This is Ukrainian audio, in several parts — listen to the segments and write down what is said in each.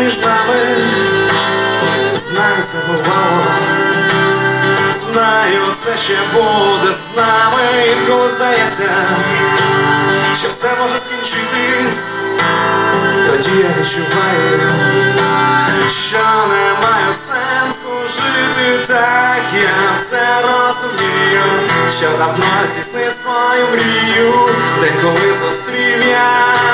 нами, знаю, це бувало. Знаю, це ще буде з нами, інколи здається, що все може скінчитись, тоді я відчуваю, що не маю сенсу жити так, я все розумію, що давно здійснив свою мрію, день коли зустрів я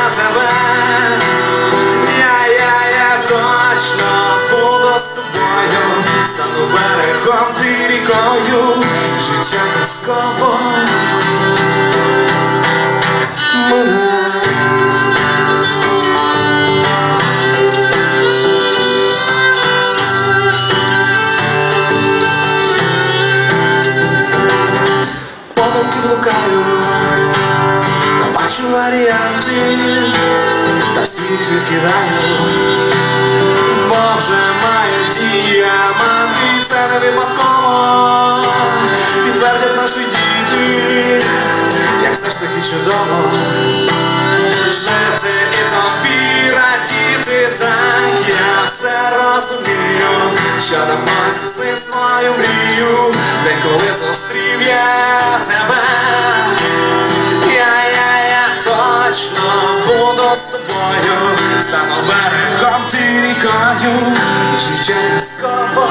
варіанти, та всіх відкидаю. Боже, має діаманти, це не випадково. Підтвердять наші діти, як все ж таки чудово. Жити і тобі радіти так, я все розумію, що давно здійснив свою мрію, день коли зустрів я тебе, стану берегом ти рікою, життя казково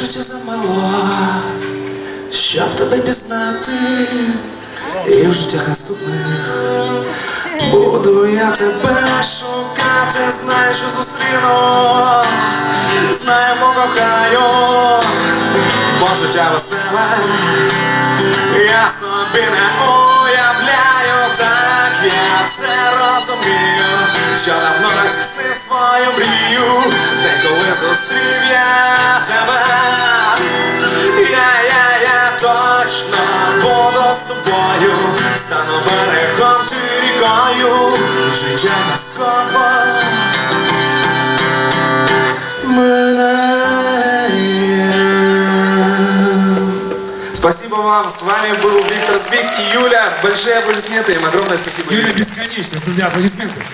життя замало, щоб тебе пізнати, і в життях наступних буду я тебе шукати, знаю, що зустріну, знаю, покохаю, бо життя веселе, я собі не уявляю, так я все розумію, що давно здійснив свою мрію, де коли зустрів я тебе, я, я, точно буду з тобою, стану берегом ти рікою, життя мене. Спасибо вам, с вами был Виктор Збик и Юля. Большие аплодисменты им, огромное спасибо. Юля бесконечность, друзья, аплодисменты.